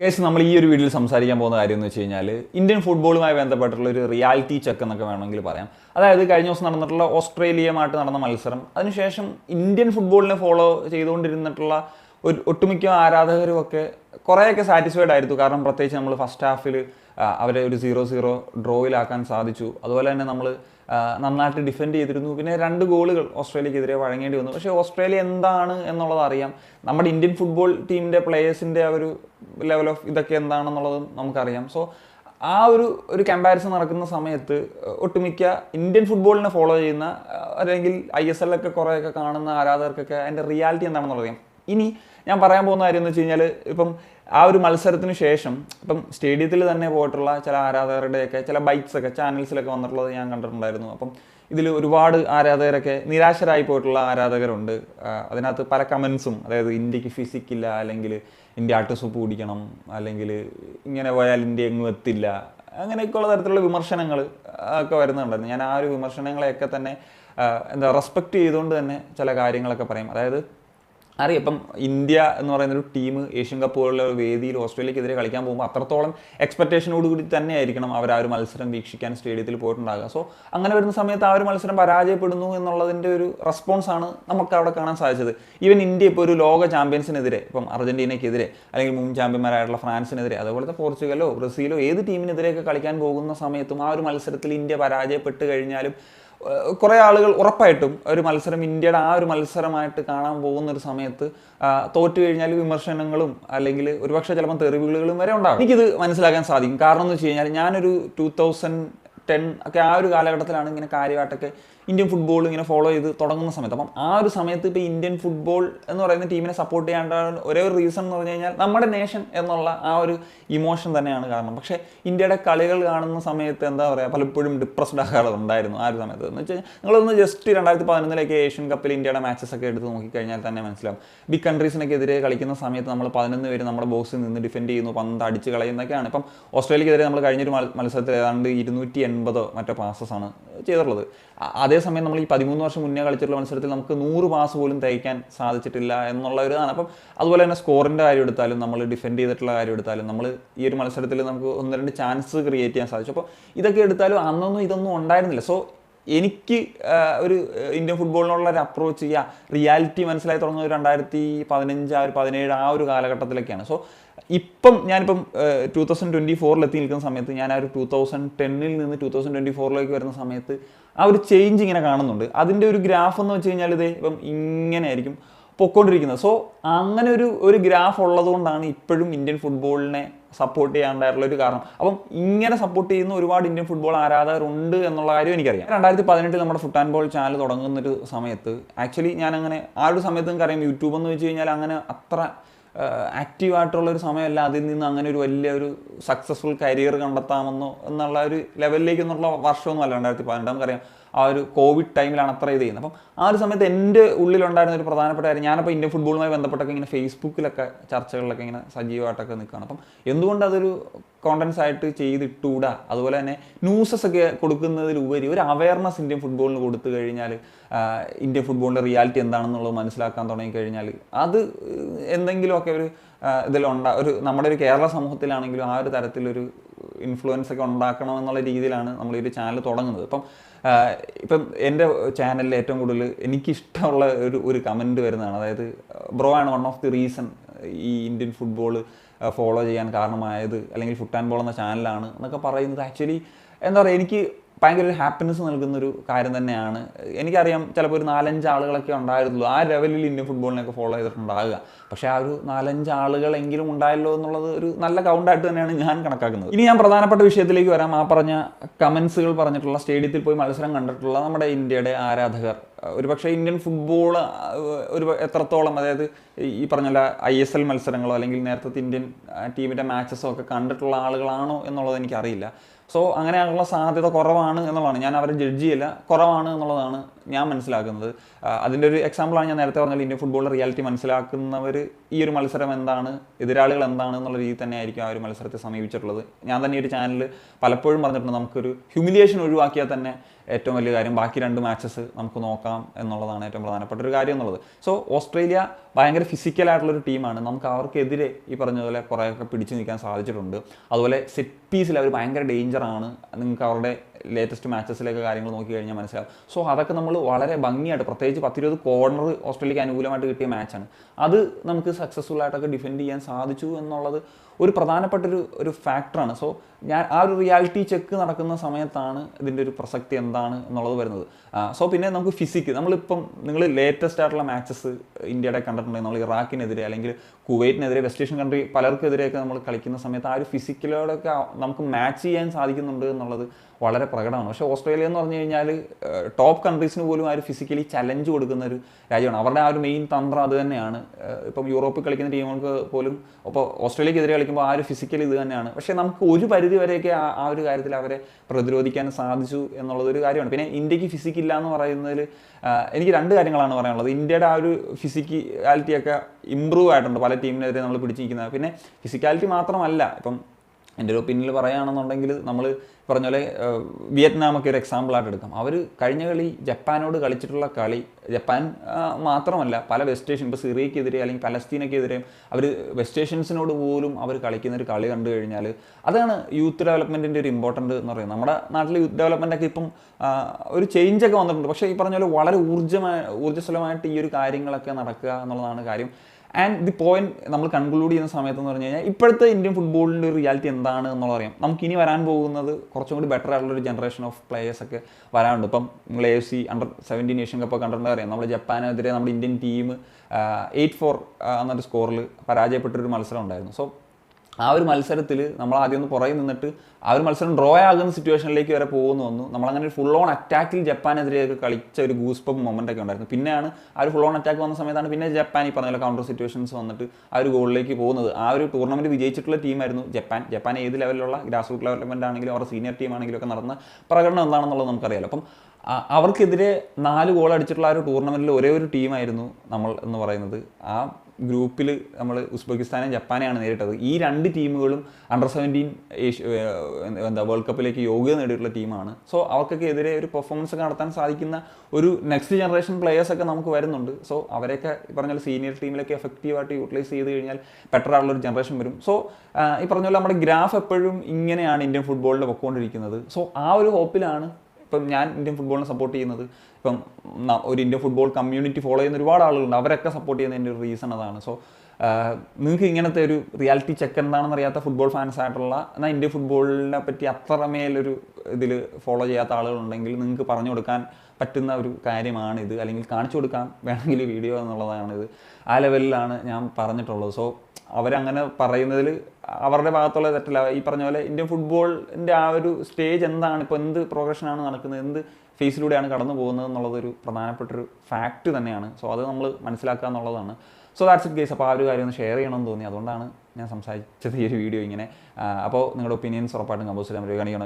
Guys നമ്മൾ ഈ ഒരു വീഡിയോയിൽ സംസാരിക്കാൻ പോകുന്ന കാര്യം എന്ന് വെച്ച് കഴിഞ്ഞാൽ ഇന്ത്യൻ ഫുട്ബോളുമായി ബന്ധപ്പെട്ടുള്ള ഒരു റിയാലിറ്റി ചെക്ക് എന്നൊക്കെ വേണമെങ്കിൽ പറയാം. അതായത് കഴിഞ്ഞ ദിവസം നടന്നിട്ടുള്ള ഓസ്ട്രേലിയയുമായിട്ട് നടന്ന മത്സരം. അതിനുശേഷം ഇന്ത്യൻ ഫുട്ബോളിനെ ഫോളോ ചെയ്തുകൊണ്ടിരുന്നിട്ടുള്ള ഒരു ഒട്ടുമിക്ക ആരാധകരും ഒക്കെ കുറേയൊക്കെ സാറ്റിസ്ഫൈഡ് ആയിരുന്നു. കാരണം പ്രത്യേകിച്ച് നമ്മൾ ഫസ്റ്റ് ഹാഫിൽ അവരെ ഒരു സീറോ സീറോ ഡ്രോയിലാക്കാൻ സാധിച്ചു. അതുപോലെ തന്നെ നമ്മൾ നന്നായിട്ട് ഡിഫെൻഡ് ചെയ്തിരുന്നു. പിന്നെ രണ്ട് ഗോളുകൾ ഓസ്ട്രേലിയക്കെതിരെ വഴങ്ങേണ്ടി വന്നു. പക്ഷേ ഓസ്ട്രേലിയ എന്താണ് എന്നുള്ളത് അറിയാം. നമ്മുടെ ഇന്ത്യൻ ഫുട്ബോൾ ടീമിന്റെ പ്ലേയേഴ്സിന്റെ ആ ഒരു ലെവൽ ഓഫ് ഇതൊക്കെ എന്താണെന്നുള്ളത് നമുക്കറിയാം. സോ ആ ഒരു ഒരു കമ്പാരിസൺ നടക്കുന്ന സമയത്ത് ഒട്ടുമിക്ക ഇന്ത്യൻ ഫുട്ബോളിനെ ഫോളോ ചെയ്യുന്ന അല്ലെങ്കിൽ ഐ എസ് എല്ലൊക്കെ കുറേയൊക്കെ കാണുന്ന ആരാധകർക്കൊക്കെ അതിന്റെ റിയാലിറ്റി എന്താണെന്നുള്ളത് അറിയാം. ഇനി ഞാൻ പറയാൻ പോകുന്ന കാര്യം എന്ന് വെച്ച് കഴിഞ്ഞാൽ ഇപ്പം ആ ഒരു മത്സരത്തിന് ശേഷം ഇപ്പം സ്റ്റേഡിയത്തിൽ തന്നെ പോയിട്ടുള്ള ചില ആരാധകരുടെയൊക്കെ ചില ബൈക്സൊക്കെ ചാനൽസിലൊക്കെ വന്നിട്ടുള്ളത് ഞാൻ കണ്ടിട്ടുണ്ടായിരുന്നു. അപ്പം ഇതിൽ ഒരുപാട് ആരാധകരൊക്കെ നിരാശരായി പോയിട്ടുള്ള ആരാധകരുണ്ട്. അതിനകത്ത് പല കമൻസും അതായത് ഇന്ത്യയ്ക്ക് ഫിസിക്കില്ല അല്ലെങ്കിൽ ഇന്ത്യ ആട്ടുസൂപ്പ് കുടിക്കണം അല്ലെങ്കിൽ ഇങ്ങനെ പോയാൽ ഇന്ത്യ എങ്ങും എത്തില്ല അങ്ങനെയൊക്കെയുള്ള തരത്തിലുള്ള വിമർശനങ്ങൾ ഒക്കെ വരുന്നുണ്ടായിരുന്നു. ഞാൻ ആ ഒരു വിമർശനങ്ങളെയൊക്കെ തന്നെ എന്താ റെസ്പെക്ട് ചെയ്തുകൊണ്ട് തന്നെ ചില കാര്യങ്ങളൊക്കെ പറയും. അതായത് അറിയാം ഇപ്പം ഇന്ത്യ എന്ന് പറയുന്ന ഒരു ടീം ഏഷ്യൻ കപ്പ് പോലുള്ള വേദിയിൽ ഓസ്ട്രേലിയക്കെതിരെ കളിക്കാൻ പോകുമ്പോൾ അത്രത്തോളം എക്സ്പെക്ടേഷനോട് കൂടി തന്നെ ആയിരിക്കണം അവർ ആ ഒരു മത്സരം വീക്ഷിക്കാൻ സ്റ്റേഡിയത്തിൽ പോയിട്ടുണ്ടാകുക സോ അങ്ങനെ വരുന്ന സമയത്ത് ആ ഒരു മത്സരം പരാജയപ്പെടുന്നു എന്നുള്ളതിന്റെ ഒരു റെസ്പോൺസ് ആണ് നമുക്ക് അവിടെ കാണാൻ സാധിച്ചത്. ഈവൻ ഇന്ത്യ ഇപ്പോൾ ഒരു ലോക ചാമ്പ്യൻസിനെതിരെ ഇപ്പം അർജന്റീനയ്ക്കെതിരെ അല്ലെങ്കിൽ മുൻ ചാമ്പ്യന്മാരായിട്ടുള്ള ഫ്രാൻസിനെതിരെ അതുപോലത്തെ പോർച്ചുഗലോ ബ്രസീലോ ഏത് ടീമിനെതിരെയൊക്കെ കളിക്കാൻ പോകുന്ന സമയത്തും ആ ഒരു മത്സരത്തിൽ ഇന്ത്യ പരാജയപ്പെട്ട് കഴിഞ്ഞാലും കുറേ ആളുകൾ ഉറപ്പായിട്ടും ഒരു മത്സരം ഇന്ത്യയുടെ ആ ഒരു മത്സരമായിട്ട് കാണാൻ പോകുന്ന ഒരു സമയത്ത് തോറ്റു കഴിഞ്ഞാൽ വിമർശനങ്ങളും അല്ലെങ്കിൽ ഒരുപക്ഷെ ചിലപ്പോൾ തെറിവുകളും വരെ ഉണ്ടാകും. എനിക്കിത് മനസ്സിലാക്കാൻ സാധിക്കും. കാരണം എന്ന് വെച്ച് കഴിഞ്ഞാൽ ഞാനൊരു ടൂ തൗസൻഡ് ടെൻ ഒക്കെ ആ ഒരു കാലഘട്ടത്തിലാണ് ഇങ്ങനെ കാര്യമായിട്ടൊക്കെ ഇന്ത്യൻ ഫുട്ബോൾ ഇങ്ങനെ ഫോളോ ചെയ്ത് തുടങ്ങുന്ന സമയത്ത്. അപ്പം ആ ഒരു സമയത്ത് ഇപ്പോൾ ഇന്ത്യൻ ഫുട്ബോൾ എന്ന് പറയുന്ന ടീമിനെ സപ്പോർട്ട് ചെയ്യാണ്ടാണ് ഒരേ ഒരു റീസൺ എന്ന് പറഞ്ഞു കഴിഞ്ഞാൽ നമ്മുടെ നേഷൻ എന്നുള്ള ആ ഒരു ഇമോഷൻ തന്നെയാണ് കാരണം. പക്ഷേ ഇന്ത്യയുടെ കളികൾ കാണുന്ന സമയത്ത് എന്താ പറയുക പലപ്പോഴും ഡിപ്രസ്ഡ് ആകാറുണ്ടായിരുന്നു ആ ഒരു സമയത്ത്. എന്ന് വെച്ചാൽ നിങ്ങളൊന്ന് ജസ്റ്റ് രണ്ടായിരത്തി പതിനൊന്നിലേക്ക് ഏഷ്യൻ കപ്പിൽ ഇന്ത്യയുടെ മാച്ചസ് ഒക്കെ എടുത്ത് നോക്കിക്കഴിഞ്ഞാൽ തന്നെ മനസ്സിലാവും. ബിഗ് കൺട്രീസിനൊക്കെതിരെ കളിക്കുന്ന സമയത്ത് നമ്മൾ പതിനൊന്ന് പേര് നമ്മുടെ ബോക്സിൽ നിന്ന് ഡിഫെൻഡ് ചെയ്യുന്നു പന്ത് അടിച്ച് കളയുന്നൊക്കെയാണ്. ഇപ്പം ഓസ്ട്രേലിയക്കെതിരെ നമ്മൾ കഴിഞ്ഞൊരു മത്സരത്തിൽ ഏതാണ്ട് ഇരുന്നൂറ്റി എൺപതോ മറ്റോ പാസസ് ആണ് ചെയ്തിട്ടുള്ളത്. അ- അതേസമയം നമ്മൾ ഈ പതിമൂന്ന് വർഷം മുന്നേ കളിച്ചിട്ടുള്ള മത്സരത്തിൽ നമുക്ക് നൂറ് പാസ് പോലും തയ്ക്കാൻ സാധിച്ചിട്ടില്ല എന്നുള്ള ഒരു ഇതാണ് അപ്പം അതുപോലെ തന്നെ സ്കോറിന്റെ കാര്യം എടുത്താലും നമ്മൾ ഡിഫെൻഡ് ചെയ്തിട്ടുള്ള കാര്യം എടുത്താലും നമ്മൾ ഈ ഒരു മത്സരത്തിൽ നമുക്ക് ഒന്ന് രണ്ട് ചാൻസ് ക്രിയേറ്റ് ചെയ്യാൻ സാധിച്ചു. അപ്പോൾ ഇതൊക്കെ എടുത്താലും അന്നൊന്നും ഇതൊന്നും ഉണ്ടായിരുന്നില്ല. സോ എനിക്ക് ഒരു ഇന്ത്യൻ ഫുട്ബോളിനുള്ള ഒരു അപ്രോച്ച് ചെയ്യുക റിയാലിറ്റി മനസ്സിലായി തുടങ്ങുന്നത് രണ്ടായിരത്തി പതിനഞ്ച് ആ ഒരു പതിനേഴ് ആ ഒരു കാലഘട്ടത്തിലൊക്കെയാണ്. സോ ഇപ്പം ഞാനിപ്പം ടൂ തൗസൻഡ് ട്വന്റി ഫോറിലെത്തി നിൽക്കുന്ന സമയത്ത് ഞാൻ ആ ഒരു ടൂ തൗസൻഡ് ടെന്നിൽ നിന്ന് ടൂ തൗസൻഡ് ട്വന്റി ഫോറിലേക്ക് വരുന്ന സമയത്ത് ആ ഒരു ചേഞ്ച് ഇങ്ങനെ കാണുന്നുണ്ട്. അതിന്റെ ഒരു ഗ്രാഫ് എന്ന് വെച്ച് കഴിഞ്ഞാൽ ഇത് ഇപ്പം ഇങ്ങനെ ആയിരിക്കും പൊക്കോണ്ടിരിക്കുന്നത്. സോ അങ്ങനെ ഒരു ഒരു ഗ്രാഫ് ഉള്ളതുകൊണ്ടാണ് ഇപ്പോഴും ഇന്ത്യൻ ഫുട്ബോളിനെ സപ്പോർട്ട് ചെയ്യാണ്ടായിട്ടുള്ള ഒരു കാരണം. അപ്പം ഇങ്ങനെ സപ്പോർട്ട് ചെയ്യുന്ന ഒരുപാട് ഇന്ത്യൻ ഫുട്ബോൾ ആരാധകരുണ്ട് എന്നുള്ള കാര്യം എനിക്കറിയാം. രണ്ടായിരത്തി പതിനെട്ടിൽ നമ്മുടെ ഫുട്ട് ആൻഡ് ബോൾ ചാനൽ തുടങ്ങുന്നൊരു സമയത്ത് ആക്ച്വലി ഞാൻ അങ്ങനെ ആ ഒരു സമയത്ത് നിങ്ങൾക്കറിയാം യൂട്യൂബ് എന്ന് വെച്ച് കഴിഞ്ഞാൽ അങ്ങനെ അത്ര ആക്റ്റീവ് ആയിട്ടുള്ള ഒരു സമയമല്ല അതിൽ നിന്ന് അങ്ങനെ ഒരു വലിയ ഒരു സക്സസ്ഫുൾ കരിയർ കണ്ടെത്താമെന്നോ എന്നുള്ള ഒരു ലെവലിലേക്ക് എന്നുള്ള വർഷമൊന്നും അല്ല രണ്ടായിരത്തി പതിനെട്ട് നമുക്കറിയാം ആ ഒരു കോവിഡ് ടൈമിലാണ് അത്ര ഇത് ചെയ്യുന്നത്. അപ്പം ആ ഒരു സമയത്ത് എന്റെ ഉള്ളിലുണ്ടായിരുന്ന ഒരു പ്രധാനപ്പെട്ട കാര്യം ഞാനപ്പോൾ ഇന്ത്യൻ ഫുട്ബോളുമായി ബന്ധപ്പെട്ടൊക്കെ ഇങ്ങനെ ഫേസ്ബുക്കിലൊക്കെ ചർച്ചകളിലൊക്കെ ഇങ്ങനെ സജീവമായിട്ടൊക്കെ നിൽക്കുകയാണ്. അപ്പം എന്തുകൊണ്ട് അതൊരു കോണ്ടൻസ് ആയിട്ട് ചെയ്തിട്ടൂടാ? അതുപോലെ തന്നെ ന്യൂസസ് ഒക്കെ കൊടുക്കുന്നതിലുപരി ഒരു അവയർനെസ് ഇന്ത്യൻ ഫുട്ബോളിന് കൊടുത്തു കഴിഞ്ഞാൽ ഇന്ത്യൻ ഫുട്ബോളിന്റെ റിയാലിറ്റി എന്താണെന്നുള്ളത് മനസ്സിലാക്കാൻ തുടങ്ങി കഴിഞ്ഞാൽ അത് എന്തെങ്കിലുമൊക്കെ ഒരു ഇതിലുണ്ടാ ഒരു നമ്മുടെ ഒരു കേരള സമൂഹത്തിലാണെങ്കിലും ആ ഒരു തരത്തിലൊരു ഇൻഫ്ലുവൻസ് ഒക്കെ ഉണ്ടാക്കണം എന്നുള്ള രീതിയിലാണ് നമ്മൾ ഈ ഒരു ചാനൽ തുടങ്ങുന്നത്. ഇപ്പം ആ, ഇപ്പം എന്റെ ചാനലിൽ ഏറ്റവും കൂടുതൽ എനിക്കിഷ്ടമുള്ള ഒരു ഒരു കമന്റ് വരുന്നതാണ്. അതായത് ബ്രോ ആണ് വൺ ഓഫ് ദി റീസൺ ഈ ഇന്ത്യൻ ഫുട്ബോൾ ഫോളോ ചെയ്യാൻ കാരണമായത് അല്ലെങ്കിൽ ഫുട്ട് ആൻഡ് ബോൾ എന്ന ചാനലാണ് എന്നൊക്കെ പറയുന്നത്. ആക്ച്വലി എന്താ പറയുക എനിക്ക് ഭയങ്കര ഒരു ഹാപ്പിനെസ് നൽകുന്നൊരു കാര്യം തന്നെയാണ്. എനിക്കറിയാം ചിലപ്പോൾ ഒരു നാലഞ്ച് ആളുകളൊക്കെ ഉണ്ടായിരുന്നുള്ളൂ. ആ ലെവലിൽ ഇന്ത്യൻ ഫുട്ബോളിനെയൊക്കെ ഫോളോ ചെയ്തിട്ടുണ്ടാകുക പക്ഷേ ആ ഒരു നാലഞ്ച് ആളുകളെങ്കിലും ഉണ്ടായല്ലോ എന്നുള്ളത് ഒരു നല്ല കൗണ്ടായിട്ട് തന്നെയാണ് ഞാൻ കണക്കാക്കുന്നത്. ഇനി ഞാൻ പ്രധാനപ്പെട്ട വിഷയത്തിലേക്ക് വരാം. ആ പറഞ്ഞ കമൻസുകൾ പറഞ്ഞിട്ടുള്ള സ്റ്റേഡിയത്തിൽ പോയി മത്സരം കണ്ടിട്ടുള്ള നമ്മുടെ ഇന്ത്യയുടെ ആരാധകർ. ഒരുപക്ഷെ ഇന്ത്യൻ ഫുട്ബോൾ ഒരു എത്രത്തോളം അതായത് ഈ പറഞ്ഞ ഐ എസ് എൽ മത്സരങ്ങളോ അല്ലെങ്കിൽ നേരത്തെ ഇന്ത്യൻ ടീമിന്റെ മാച്ചസോ ഒക്കെ കണ്ടിട്ടുള്ള ആളുകളാണോ എന്നുള്ളത് എനിക്കറിയില്ല. സോ അങ്ങനെയുള്ള സാധ്യത കുറവാണ് എന്നുള്ളതാണ്. ഞാൻ അവരെ ജഡ്ജ് ചെയ്യില്ല. കുറവാണ് എന്നുള്ളതാണ് ഞാൻ മനസ്സിലാക്കുന്നത്. അതിന്റെ ഒരു എക്സാമ്പിളാണ് ഞാൻ നേരത്തെ പറഞ്ഞാൽ ഇന്ത്യൻ ഫുട്ബോളിൽ റിയാലിറ്റി മനസ്സിലാക്കുന്നവർ ഈ ഒരു മത്സരം എന്താണ് എതിരാളികൾ എന്താണ് എന്നുള്ള രീതിയിൽ തന്നെ ആയിരിക്കും ആ ഒരു മത്സരത്തെ സമീപിച്ചിട്ടുള്ളത്. ഞാൻ തന്നെ ഒരു ചാനൽ പലപ്പോഴും പറഞ്ഞിട്ടുണ്ട് നമുക്കൊരു ഹ്യൂമിലിയേഷൻ ഒഴിവാക്കിയാൽ തന്നെ ഏറ്റവും വലിയ കാര്യം. ബാക്കി രണ്ട് മാച്ചസ് നമുക്ക് നോക്കാം എന്നുള്ളതാണ് ഏറ്റവും പ്രധാനപ്പെട്ട ഒരു കാര്യം എന്നുള്ളത്. സോ ഓസ്ട്രേലിയ ഭയങ്കര ഫിസിക്കലായിട്ടുള്ളൊരു ടീമാണ് നമുക്ക് അവർക്കെതിരെ ഈ പറഞ്ഞതുപോലെ പോലെ കുറേയൊക്കെ പിടിച്ചു നിൽക്കാൻ സാധിച്ചിട്ടുണ്ട്. അതുപോലെ സെറ്റ് പീസിൽ അവർ ഭയങ്കര ഡേഞ്ചറാണ് നിങ്ങൾക്ക് അവരുടെ ലേറ്റസ്റ്റ് മാച്ചസിലേക്ക് കാര്യങ്ങൾ നോക്കി കഴിഞ്ഞാൽ മനസ്സിലാവും. സോ അതൊക്കെ നമ്മൾ വളരെ ഭംഗിയായിട്ട് പ്രത്യേകിച്ച് പത്തിരുപത് കോർണർ ഓസ്ട്രേലിയക്ക് അനുകൂലമായിട്ട് കിട്ടിയ മാച്ചാണ് അത് നമുക്ക് സക്സസ്ഫുൾ ആയിട്ടൊക്കെ ഡിഫെൻഡ് ചെയ്യാൻ സാധിച്ചു എന്നുള്ളത് ഒരു പ്രധാനപ്പെട്ട ഒരു ഒരു ഫാക്ടറാണ് സോ ഞാൻ ആ ഒരു റിയാലിറ്റി ചെക്ക് നടക്കുന്ന സമയത്താണ് ഇതിന്റെ ഒരു പ്രസക്തി എന്താണ് എന്നുള്ളത് വരുന്നത്. സോ പിന്നെ നമുക്ക് ഫിസിക്ക് നമ്മളിപ്പം നിങ്ങൾ ലേറ്റസ്റ്റ് ആയിട്ടുള്ള മാച്ചസ് ഇന്ത്യയുടെ കണ്ടിട്ടുണ്ടെങ്കിൽ നമ്മൾ ഇറാഖിനെതിരെ അല്ലെങ്കിൽ കുവൈറ്റിനെതിരെ വെസ്റ്റ് ഏഷ്യൻ കൺട്രി പലർക്കെതിരെയൊക്കെ നമ്മൾ കളിക്കുന്ന സമയത്ത് ആ ഒരു ഫിസിക്കലോടൊക്കെ നമുക്ക് മാച്ച് ചെയ്യാൻ സാധിക്കുന്നുണ്ട് എന്നുള്ളത് വളരെ പ്രകടമാണ്. പക്ഷേ ഓസ്ട്രേലിയ എന്ന് പറഞ്ഞു കഴിഞ്ഞാൽ ടോപ്പ് കൺട്രീസിന് പോലും ആ ഒരു ഫിസിക്കലി ചലഞ്ച് കൊടുക്കുന്ന ഒരു രാജ്യമാണ്. അവരുടെ ആ ഒരു മെയിൻ തന്ത്രം അത് തന്നെയാണ്. ഇപ്പം യൂറോപ്പിൽ കളിക്കുന്ന ടീമുകൾക്ക് പോലും ഇപ്പോൾ ഓസ്ട്രേലിയക്കെതിരെ കളിക്കുമ്പോൾ ആ ഒരു ഫിസിക്കൽ ഇത് തന്നെയാണ്. പക്ഷേ നമുക്ക് ഒരു പരിധി വരെയൊക്കെ ആ ഒരു കാര്യത്തിൽ അവരെ പ്രതിരോധിക്കാൻ സാധിച്ചു എന്നുള്ളത് ഒരു കാര്യമാണ്. പിന്നെ ഇന്ത്യയ്ക്ക് ഫിസിക് ഇല്ല എന്ന് പറയുന്നതിൽ എനിക്ക് രണ്ട് കാര്യങ്ങളാണ് പറയാനുള്ളത്. ഇന്ത്യയുടെ ആ ഒരു ഫിസിക്കാലിറ്റിയൊക്കെ ഇമ്പ്രൂവ് ആയിട്ടുണ്ട്. പല ടീമിനെതിരെ നമ്മൾ പിടിച്ചിരിക്കുന്നത്. പിന്നെ ഫിസിക്കാലിറ്റി മാത്രമല്ല ഇപ്പം എന്റെ ഒരു ഒപ്പീനിയനിൽ പറയുകയാണെന്നുണ്ടെങ്കിൽ നമ്മൾ പറഞ്ഞ പോലെ വിയറ്റ്നാമൊക്കെ ഒരു എക്സാമ്പിളായിട്ട് എടുക്കാം. അവർ കഴിഞ്ഞ കളി ജപ്പാനോട് കളിച്ചിട്ടുള്ള കളി ജപ്പാൻ മാത്രമല്ല പല വെസ്റ്റ് ഏഷ്യൻ ഇപ്പോൾ സിറിയക്കെതിരെ അല്ലെങ്കിൽ പലസ്തീനക്കെതിരെ അവർ വെസ്റ്റ് ഏഷ്യൻസിനോട് പോലും അവർ കളിക്കുന്ന ഒരു കളി കണ്ടു കഴിഞ്ഞാൽ അതാണ് യൂത്ത് ഡെവലപ്മെന്റിന്റെ ഒരു ഇമ്പോർട്ടന്റ് എന്ന് പറയുന്നത്. നമ്മുടെ നാട്ടിൽ യൂത്ത് ഡെവലപ്മെന്റ് ഒക്കെ ഇപ്പം ഒരു ചേഞ്ച് ഒക്കെ വന്നിട്ടുണ്ട്. പക്ഷേ ഈ പറഞ്ഞ പോലെ വളരെ ഊർജമായ ഊർജസ്വലമായിട്ട് ഈ ഒരു കാര്യങ്ങളൊക്കെ നടക്കുക എന്നുള്ളതാണ് കാര്യം. ആൻഡ് ദി പോയിന്റ് നമ്മൾ കൺക്ലൂഡ് ചെയ്യുന്ന സമയത്ത് എന്ന് പറഞ്ഞു കഴിഞ്ഞാൽ ഇപ്പോഴത്തെ ഇന്ത്യൻ ഫുട്ബോളിന്റെ റിയാലിറ്റി എന്താണ് എന്നുള്ളത് അറിയാം. നമുക്ക് ഇനി വരാൻ പോകുന്നത് കുറച്ചും കൂടി ബെറ്റർ ആയിട്ടുള്ള ഒരു ജനറേഷൻ ഓഫ് പ്ലേയേഴ്സ് ഒക്കെ വരാനുണ്ട്. ഇപ്പം നിങ്ങൾ A C under seventeen Asian Cup കണ്ടിട്ടുണ്ട് അറിയാം. നമ്മൾ ജപ്പാനെതിരെ നമ്മുടെ ഇന്ത്യൻ ടീം എയ്റ്റ് ഫോർ എന്നൊരു സ്കോറിൽ പരാജയപ്പെട്ടൊരു മത്സരം ഉണ്ടായിരുന്നു. സോ ആ ഒരു മത്സരത്തിൽ നമ്മൾ ആദ്യം ഒന്ന് പുറകെ നിന്നിട്ട് ആ ഒരു മത്സരം ഡ്രോ ആകുന്ന സിറ്റുവേഷനിലേക്ക് വരെ പോകുന്നു വന്നു. നമ്മളങ്ങനെ ഫുൾ ഓൺ അറ്റാക്കിൽ ജപ്പാനെതിരെയൊക്കെ കളിച്ച ഒരു ഗൂസ്പം മൊമെന്റ് ഒക്കെ ഉണ്ടായിരുന്നു. പിന്നെയാണ് ആ ഒരു ഫുൾ ഓൺ അറ്റാക്ക് വന്ന സമയത്താണ് പിന്നെ ജപ്പാൻ ഈ പറഞ്ഞ കൗണ്ടർ സിറ്റുവേഷൻസ് വന്നിട്ട് ആ ഒരു ഗോളിലേക്ക് പോകുന്നത്. ആ ഒരു ടൂർണമെന്റ് വിജയിച്ചിട്ടുള്ള ടീമായിരുന്നു ജപ്പാൻ. ജപ്പാൻ ഏത് ലെവലിലുള്ള ഗ്രാസ് റൂട്ട് ഡെവലപ്മെന്റ് ആണെങ്കിലും അവരുടെ സീനിയർ ടീം ആണെങ്കിലും ഒക്കെ നടന്ന പ്രകടനം എന്താണെന്നുള്ളത് നമുക്കറിയാലോ. അപ്പം അവർക്കെതിരെ നാല് ഗോൾ അടിച്ചിട്ടുള്ള ആ ഒരു ടൂർണമെന്റിൽ ഒരേ ഒരു ടീമായിരുന്നു നമ്മൾ എന്ന് പറയുന്നത്. ആ ഗ്രൂപ്പിൽ നമ്മൾ ഉസ്ബെക്കിസ്ഥാനും ജപ്പാനെയാണ് നേരിട്ടത്. ഈ രണ്ട് ടീമുകളും അണ്ടർ സെവന്റീൻ എന്താ വേൾഡ് കപ്പിലേക്ക് യോഗ്യത നേടിയിട്ടുള്ള ടീമാണ്. സോ അവർക്കൊക്കെ എതിരെ ഒരു പെർഫോമൻസ് ഒക്കെ നടത്താൻ സാധിക്കുന്ന ഒരു നെക്സ്റ്റ് ജനറേഷൻ പ്ലേയേഴ്സ് ഒക്കെ നമുക്ക് വരുന്നുണ്ട്. സോ അവരെയൊക്കെ പറഞ്ഞാൽ സീനിയർ ടീമിലൊക്കെ എഫക്റ്റീവായിട്ട് യൂട്ടിലൈസ് ചെയ്ത് കഴിഞ്ഞാൽ ബെറ്റർ ആയിട്ടുള്ള ഒരു ജനറേഷൻ വരും. സോ ഈ പറഞ്ഞ പോലെ നമ്മുടെ ഗ്രാഫ് എപ്പോഴും ഇങ്ങനെയാണ് ഇന്ത്യൻ ഫുട്ബോളിൽ പൊക്കോണ്ടിരിക്കുന്നത് സോ ആ ഒരു ഹോപ്പിലാണ് ഇപ്പം ഞാൻ ഇന്ത്യൻ ഫുട്ബോളിനെ സപ്പോർട്ട് ചെയ്യുന്നത്. ഇപ്പം ഒരു ഇന്ത്യൻ ഫുട്ബോൾ കമ്മ്യൂണിറ്റി ഫോളോ ചെയ്യുന്ന ഒരുപാട് ആളുകളുണ്ട്. അവരൊക്കെ സപ്പോർട്ട് ചെയ്യുന്നതിന്റെ ഒരു റീസൺ അതാണ്. സോ നിങ്ങൾക്ക് ഇങ്ങനത്തെ ഒരു റിയാലിറ്റി ചെക്ക് എന്താണെന്ന് അറിയാത്ത ഫുട്ബോൾ ഫാൻസ് ആയിട്ടുള്ള എന്നാൽ ഇന്ത്യൻ ഫുട്ബോളിനെ പറ്റി അത്രമേലൊരു ഇതിൽ ഫോളോ ചെയ്യാത്ത ആളുകളുണ്ടെങ്കിൽ നിങ്ങൾക്ക് പറഞ്ഞു കൊടുക്കാൻ പറ്റുന്ന ഒരു കാര്യമാണിത്. അല്ലെങ്കിൽ കാണിച്ചു കൊടുക്കാൻ വേണമെങ്കിൽ വീഡിയോ എന്നുള്ളതാണിത്. ആ ലെവലിലാണ് ഞാൻ പറഞ്ഞിട്ടുള്ളത്. സോ അവരങ്ങനെ പറയുന്നതിൽ അവരുടെ ഭാഗത്തുള്ള തെറ്റല്ല. ഈ പറഞ്ഞ പോലെ ഇന്ത്യൻ ഫുട്ബോളിന്റെ ആ ഒരു സ്റ്റേജ് എന്താണ്? ഇപ്പോൾ എന്ത് പ്രോഗ്രഷനാണ് നടക്കുന്നത്? എന്ത് ഫേസിലൂടെയാണ് കടന്നു പോകുന്നത് എന്നുള്ളതൊരു പ്രധാനപ്പെട്ടൊരു ഫാക്റ്റ് തന്നെയാണ്. സോ അത് നമ്മൾ മനസ്സിലാക്കുക എന്നുള്ളതാണ്. സോ ദാറ്റ്സ് ഇറ്റ് ഗേസ് അപ്പോൾ ആ ഒരു കാര്യം ഒന്ന് ഷെയർ ചെയ്യണമെന്ന് തോന്നി. അതുകൊണ്ടാണ് ഞാൻ സംസാരിച്ചത് ഈ ഒരു വീഡിയോ ഇങ്ങനെ. അപ്പോൾ നിങ്ങളുടെ ഒപ്പീനിയൻസ് ഉറപ്പായിട്ടും കമ്പോസ് ചെയ്യാൻ വരികയാണെങ്കിൽ